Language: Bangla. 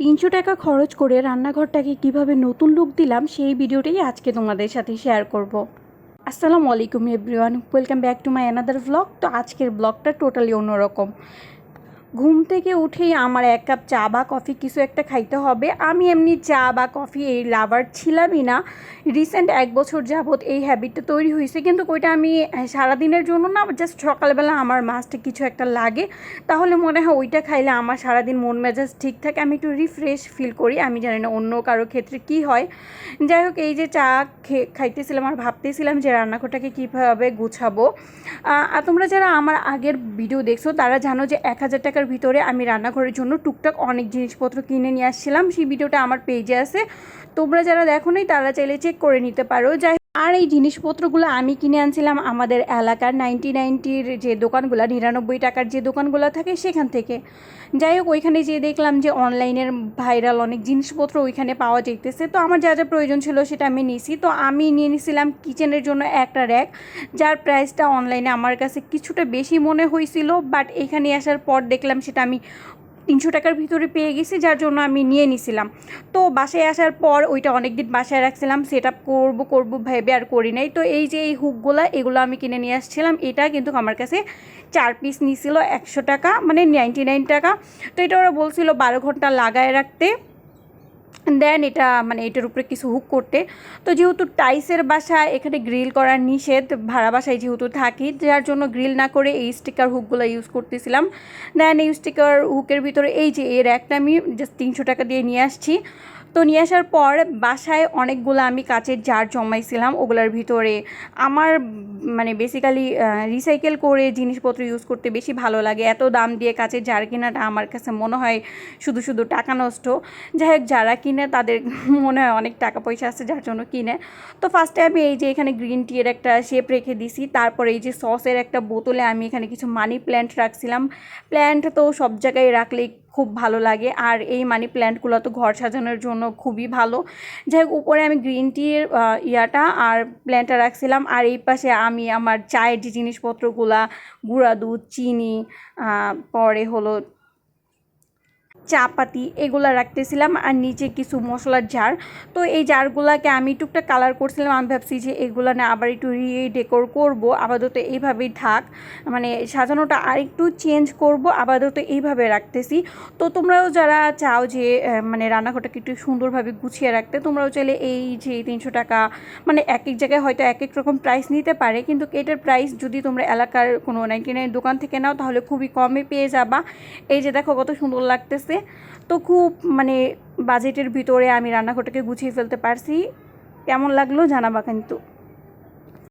তিনশো টাকা খরচ করে রান্নাঘরটাকে কীভাবে নতুন লুক দিলাম, সেই ভিডিওটাই আজকে তোমাদের সাথে শেয়ার করব। আসসালামু আলাইকুম everyone welcome back to my another blog তো আজকের ব্লগটা টোটালি অন্যরকম। ঘুম থেকে উঠেই আমার এক কাপ চা বা কফি কিছু একটা খাইতে হবে। আমি এমনি চা বা কফি এই লাভার ছিলামই না। রিসেন্ট এক বছর যাবৎ এই হ্যাবিটটা তৈরি হয়েছে কিন্তু ওইটা আমি সারাদিনের জন্য না জাস্ট সকালবেলা আমার মাছটা কিছু একটা লাগে। তাহলে মনে হয় ওইটা খাইলে আমার সারাদিন মন মেজাজ ঠিক থাকে। আমি একটু রিফ্রেশ ফিল করি। আমি জানি না অন্য কারও ক্ষেত্রে কি হয়। যাই হোক, এই যে চা খাইতেছিলাম আর ভাবতেছিলাম যে রান্নাঘরটাকে কীভাবে গুছাবো। আর তোমরা যারা আমার আগের ভিডিও দেখছ, তারা জানো যে এক হাজার টাকার ভিতরে আমি রান্নাঘরের জন্য টুকটাক অনেক জিনিসপত্র কিনে নিয়ে আসছিলাম। সেই ভিডিওটা আমার পেজে আছে। তোমরা যারা দেখো নাই, তারা চাইলে চেক করে নিতে পারো। যাই আর এই জিনিসপত্রগুলো আমি কিনে আনছিলাম আমাদের এলাকার নাইনটি নাইনটির যে দোকানগুলো, নিরানব্বই টাকার যে দোকানগুলো থাকে সেখান থেকে। যাই হোক, ওইখানে যেয়ে দেখলাম যে অনলাইনের ভাইরাল অনেক জিনিসপত্র ওইখানে পাওয়া যাইতেছে। তো আমার যা যা প্রয়োজন ছিল সেটা আমি নিছি। তো আমি নিয়ে নিছিলাম কিচেনের জন্য একটা র্যাক, যার প্রাইসটা অনলাইনে আমার কাছে কিছুটা বেশি মনে হয়েছিল বাট এখানে আসার পর দেখলাম সেটা আমি তিনশো টাকার ভিতরে পেয়ে গেছি, যার জন্য আমি নিয়ে নিছিলাম। তো বাসায় আসার পর ওইটা অনেক দিন বাসায় রাখছিলাম সেট আপ করব করব ভেবে আর করি নাই। তো এই যে এই হুকগুলো, এগুলো আমি কিনে নিয়ে আসছিলাম। এটা কিন্তু আমার কাছে চার পিস নিছিল একশো টাকা মানে নাইনটি নাইন টাকা। তো এটা ওরা বলছিল বারো ঘণ্টা লাগায় রাখতে। দেন এটা মানে এটার উপরে কিছু হুক করতে। তো যেহেতু টাইসের বাসা এখানে গ্রিল করার নিষেধ, ভাড়া বাসায় যেহেতু থাকি, যার জন্য গ্রিল না করে এই স্টিকার হুকগুলো ইউজ করতেছিলাম। দেন এই স্টিকার হুকের ভিতরে এই যে এর একটা আমি জাস্ট তিনশো টাকা দিয়ে নিয়ে আসছি। তো নিয়ে আসার পর বাসায় অনেকগুলো আমি কাচের জার জমাইছিলাম, ওগুলোর ভিতরে আমার মানে বেসিক্যালি রিসাইকেল করে জিনিসপত্র ইউজ করতে বেশি ভালো লাগে। এত দাম দিয়ে কাচের জার কেনাটা আমার কাছে মনে হয় শুধু শুধু টাকা নষ্ট। যাই হোক, যারা কিনে তাদের মনে হয় অনেক টাকা পয়সা আছে যার জন্য কিনে। তো ফার্স্টে আমি এই যে এখানে গ্রিন টি এর একটা শেপ রেখে দিছি। তারপরে এই যে সসের একটা বোতলে আমি এখানে কিছু মানি প্ল্যান্ট রাখছিলাম। প্ল্যান্ট তো সব জায়গায় রাখলেই খুব ভালো লাগে। আর এই মানি প্ল্যান্টগুলো তো ঘর সাজানোর জন্য খুবই ভালো। যাই হোক উপরে আমি গ্রিন টির ইয়াটা আর প্ল্যান্টটা রাখছিলাম। আর এই পাশে আমি আমার চায়ের যে জিনিসপত্রগুলা, গুঁড়া দুধ, চিনি পরে হলো চা পাতি এগুলো রাখতেছিলাম আর নিচে কিছু মশলার জার তো এই জারগুলাকে আমি টুকটাক কালার করছিলাম। আমি ভাবছি যে এগুলো না আবার একটু রিয়ে ডেকোর করব। আপাতত এইভাবেই থাক। মানে সাজানোটা আরেকটু চেঞ্জ করব। আপাতত এইভাবে রাখতেছি। তো তোমরাও যারা চাও যে মানে রান্নাঘরটাকে একটু সুন্দরভাবে গুছিয়ে রাখতে, তোমরাও চাইলে এই যে তিনশো টাকা মানে এক এক জায়গায় হয়তো এক এক রকম প্রাইস নিতে পারে। কিন্তু এটার প্রাইস যদি তোমরা এলাকার কোনো নাইনটি নাইন দোকান থেকে নাও, তাহলে খুবই কমে পেয়ে যাবা। এই যে দেখো কত সুন্দর লাগতেছে। তো খুব মানে বাজেটের ভিতরে আমি রান্নাঘরটাকে গুছিয়ে ফেলতে পারছি। কেমন লাগল জানাবা কিন্তু।